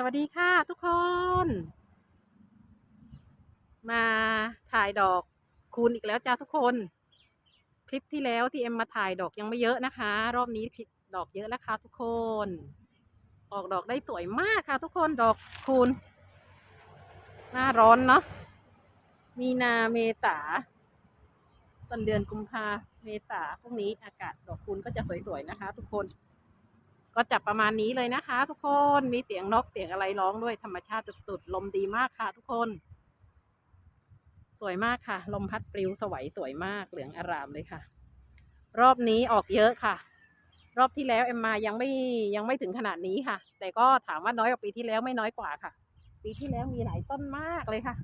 สวัสดีค่ะทุกคน มาถ่ายดอกคูณอีกแล้วจ้าทุกคน คลิปที่แล้วที่เอ็มมาถ่ายดอกยังไม่เยอะนะคะ รอบนี้ดอกเยอะแล้วค่ะทุกคน ออกดอกได้สวยมากค่ะ ทุกคนดอกคูณหน้าร้อนเนาะมีนาเมษาต้นเดือนกุมภาเมษาพวกนี้อากาศดอกคูณก็จะสวยๆนะคะ ทุกคน ก็จับประมาณนี้เลยนะคะ ทุกคนมีเสียงนกเสียงอะไรร้องด้วยธรรมชาติสุดๆลมดีมากค่ะ ทุกคน สวยมากค่ะ ลมพัดปลิวสวยสวยมากเหลืองอารามเลยค่ะ รอบนี้ออกเยอะค่ะ รอบที่แล้วเอ็มมายังไม่ยังไม่ถึงขนาดนี้ค่ะ แต่ก็ถามว่าน้อยกว่าปีที่แล้วไม่น้อยกว่าค่ะ ปีที่แล้วมีหลายต้นมากเลยค่ะ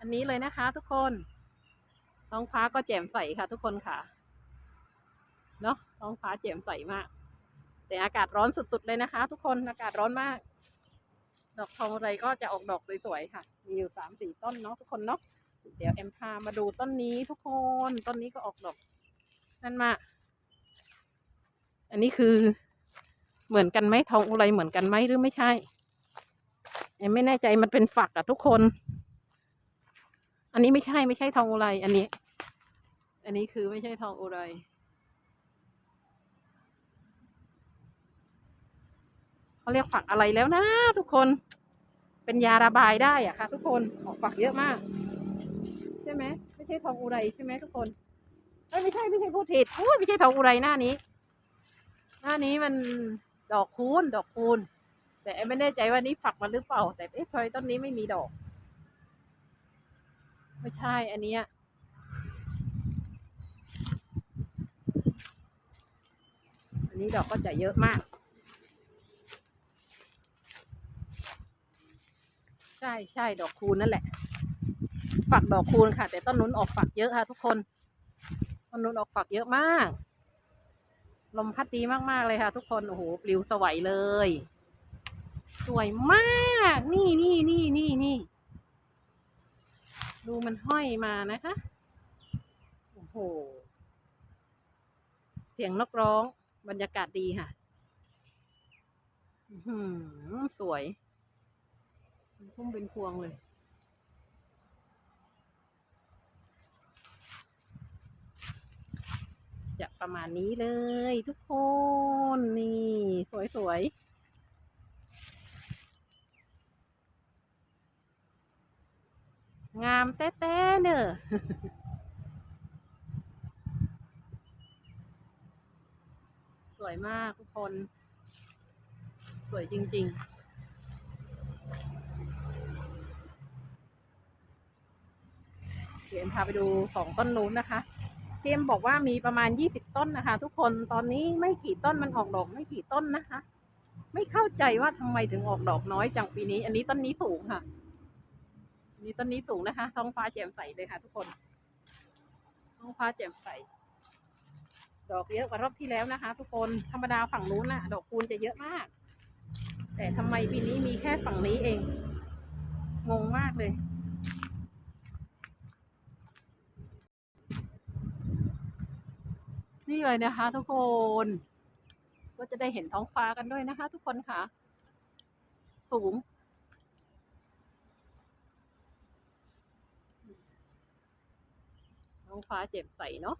อันนี้เลยนะคะ ทุกคนท้องฟ้าก็แจ่มใสค่ะ ทุกคนค่ะ เนาะท้องฟ้าแจ่มใสมาก แต่อากาศร้อนสุดๆเลยนะคะ ทุกคนอากาศร้อนมาก ดอกทองอะไรก็จะออกดอกสวยๆค่ะ มีอยู่สามสี่ต้นเนาะทุกคนเนาะเดี๋ยวเอ็มพามาดูต้นนี้ทุกคนต้นนี้ก็ออกดอกนั่นมา อันนี้คือเหมือนกันไหมทองอุไรเหมือนกันไหมหรือไม่ใช่เอ็มไม่แน่ใจมันเป็นฝักอะทุกคน อันนี้ไม่ใช่ไม่ใช่ทองอุไรอันนี้ อันนี้คือไม่ใช่ทองอุไร เขาเรียกฝักอะไรแล้วนะทุกคน เป็นยาระบายได้อะค่ะ ทุกคนออกฝักเยอะมาก ใช่ไหมไม่ใช่ทองอุไรใช่ไหมทุกคนไม่ใช่ไม่ใช่พูดผิดอุ้ยไม่ใช่ทองอุไรหน้านี้ หน้านี้มันดอกคูณดอกคูณแต่ไม่แน่ใจว่านี่ฝักมันหรือเปล่า แต่เอ๊ะทำไมต้นนี้ไม่มีดอก ไม่ใช่อันเนี้ยอันนี้ดอกก็จะเยอะมาก ช่ใช่ดอกคูณนั่นแหละ ฝักดอกคูณค่ะ แต่ต้นนุ้นออกฝักเยอะค่ะ ทุกคน ต้นนุ้นออกฝักเยอะมาก ลมพัดดีมากๆเลยค่ะ ทุกคนโอ้โหปลิวสวยเลย สวยมาก นี่นี่นี่นี่นี่ดูมันห้อยมานะคะ โอ้โห เสียงนกร้องบรรยากาศดีค่ะสวย พุ่มเป็นพวงเลย จะประมาณนี้เลยทุกคน นี่ สวยๆงามแต้ๆเนอะสวยมากทุกคน สวยจริง ๆ ดี๋ยวเอ็มพาไปดูสองต้นนู้นนะคะ เจมบอกว่ามีประมาณยี่สิบต้นนะคะ ทุกคนตอนนี้ไม่กี่ต้นมันออกดอกไม่กี่ต้นนะคะ ไม่เข้าใจว่าทำไมถึงออกดอกน้อยจังปีนี้ อันนี้ต้นนี้สูงค่ะนนี้ต้นนี้สูงนะคะ ท้องฟ้าแจ่มใสเลยค่ะ ทุกคน ท้องฟ้าแจ่มใส ดอกเยอะกว่ารอบที่แล้วนะคะ ทุกคนธรรมดาฝั่งนู้นน่ะ ดอกคูณจะเยอะมาก แต่ทำไมปีนี้มีแค่ฝั่งนี้เอง งงมากเลย นี่เลยนะคะ ทุกคน ก็จะได้เห็นท้องฟ้ากันด้วยนะคะ ทุกคนค่ะ สูง ท้องฟ้าแจ่มใสเนาะ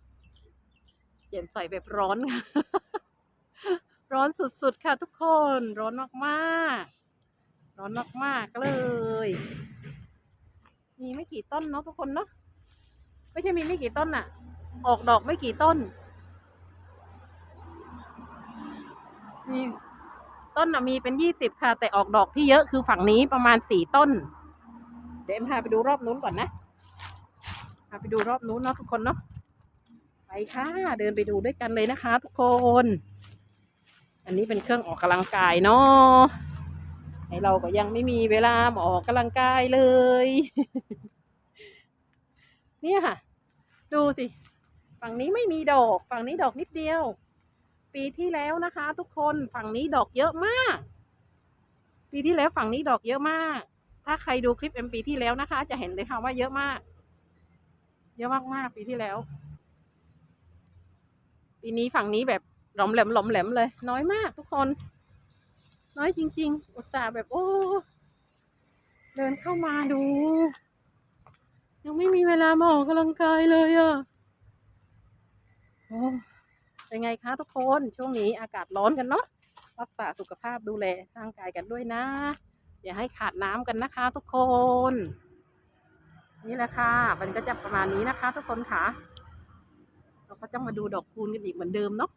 แจ่มใสแบบร้อนค่ะ ร้อนสุดๆค่ะ ทุกคน ร้อนมากๆ ร้อนมากๆเลย มีไม่กี่ต้นเนาะทุกคนเนาะไม่ใช่มีไม่กี่ต้นอะออกดอกไม่กี่ต้น มีต้นอะมีเป็นยี่สิบค่ะ แต่ออกดอกที่เยอะคือฝั่งนี้ประมาณสี่ต้น เดี๋ยวเอ็มพาไปดูรอบนู้นก่อนนะพาไปดูรอบนู้นเนาะทุกคนเนาะไปค่ะ เดินไปดูด้วยกันเลยนะคะ ทุกคน อันนี้เป็นเครื่องออกกำลังกายเนาะไอเราก็ยังไม่มีเวลามาออกกำลังกายเลย เนี่ยค่ะ ดูสิ ฝั่งนี้ไม่มีดอก ฝั่งนี้ดอกนิดเดียว ปีที่แล้วนะคะ ทุกคนฝั่งนี้ดอกเยอะมาก ปีที่แล้วฝั่งนี้ดอกเยอะมาก ถ้าใครดูคลิปเอ็มปีที่แล้วนะคะ จะเห็นเลยค่ะว่าเยอะมาก เยอะมากๆปีที่แล้ว ปีนี้ฝั่งนี้แบบหลอมแหลมหลอมแหลมเลย น้อยมากทุกคน น้อยจริง ๆ อุตส่าห์แบบโอ้เดินเข้ามาดู ยังไม่มีเวลามาออกกำลังกายเลยอะ่ะโอ้ เป็นไงคะทุกคนช่วงนี้อากาศร้อนกันเนาะรักษาสุขภาพดูแลร่างกายกันด้วยนะ อย่าให้ขาดน้ำกันนะคะ ทุกคน นี่แหละค่ะมันก็จะประมาณนี้นะคะ ทุกคนค่ะ เราก็จะมาดูดอกคูณกันอีกเหมือนเดิมเนาะ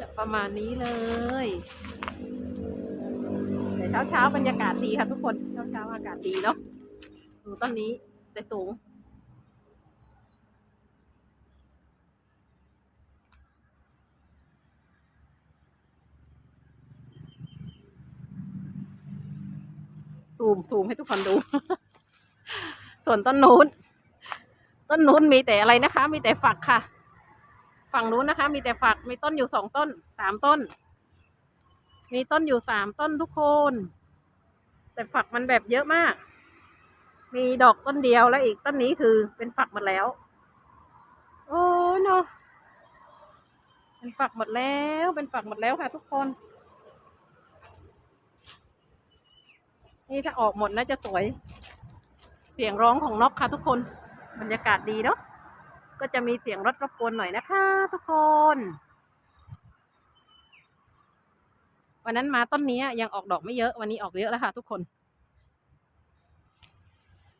จะประมาณนี้เลยแต่เช้าเช้าบรรยากาศดีค่ะทุกคนเช้าเช้าอากาศดีเนาะดูต้นนี้แต่สูง ซูมซูมให้ทุกคนดู ส่วนต้นนู้น ต้นนู้นมีแต่อะไรนะคะ มีแต่ฝักค่ะ ฝั่งนู้นนะคะ มีแต่ฝัก มีต้นอยู่สองต้น สามต้น มีต้นอยู่สามต้นทุกคน แต่ฝักมันแบบเยอะมาก มีดอกต้นเดียวแล้วอีกต้นนี้คือเป็นฝักหมดแล้ว โอ้เนาะเป็นฝักหมดแล้ว เป็นฝักหมดแล้วค่ะ ทุกคน นี่ถ้าออกหมดน่าจะสวย เสียงร้องของนกค่ะทุกคน บรรยากาศดีเนาะ ก็จะมีเสียงรถรบกวนหน่อยนะคะ ทุกคน วันนั้นมาต้นนี้ยังออกดอกไม่เยอะ วันนี้ออกเยอะแล้วค่ะ ทุกคน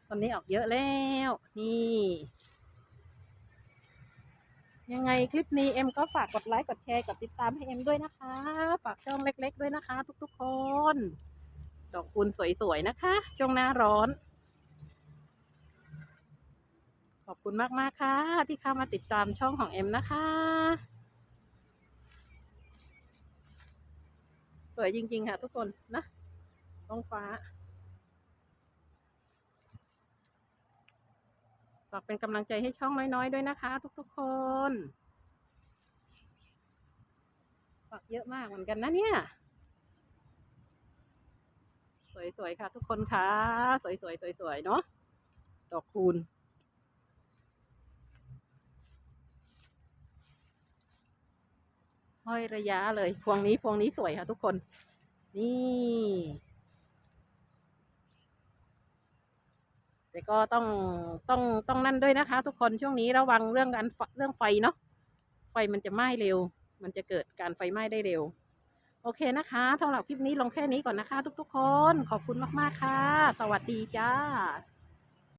ตอนนี้ออกเยอะแล้ว นี่ ยังไงคลิปนี้เอ็มก็ฝากกดไลค์ กดแชร์ กดติดตามให้เอ็มด้วยนะคะ ฝากช่องเล็ก ๆ ด้วยนะคะ ทุกๆคน ดอกคูณสวยๆนะคะ ช่วงหน้าร้อน ขอบคุณมากๆค่ะ ที่เข้ามาติดตามช่องของเอ็มนะคะ สวยจริงๆค่ะทุกคนนะท้องฟ้าฝากเป็นกำลังใจให้ช่องน้อยๆด้วยนะคะ ทุกๆคนฝากเยอะมากเหมือนกันนะเนี่ย สวยๆค่ะทุกคนค่ะ สวยๆสวยๆเนาะดอกคูณห้อยระยะเลย พวงนี้พวงนี้สวยค่ะทุกคน นี่ แต่ก็ต้องต้องต้องนั่นด้วยนะคะ ทุกคนช่วงนี้ระวังเรื่องการเรื่องไฟเนาะไฟมันจะไหม้เร็ว มันจะเกิดการไฟไหม้ได้เร็ว โอเคนะคะสำหรับคลิปนี้ลงแค่นี้ก่อนนะคะ ทุกๆคน ขอบคุณมากๆค่ะ สวัสดีจ้า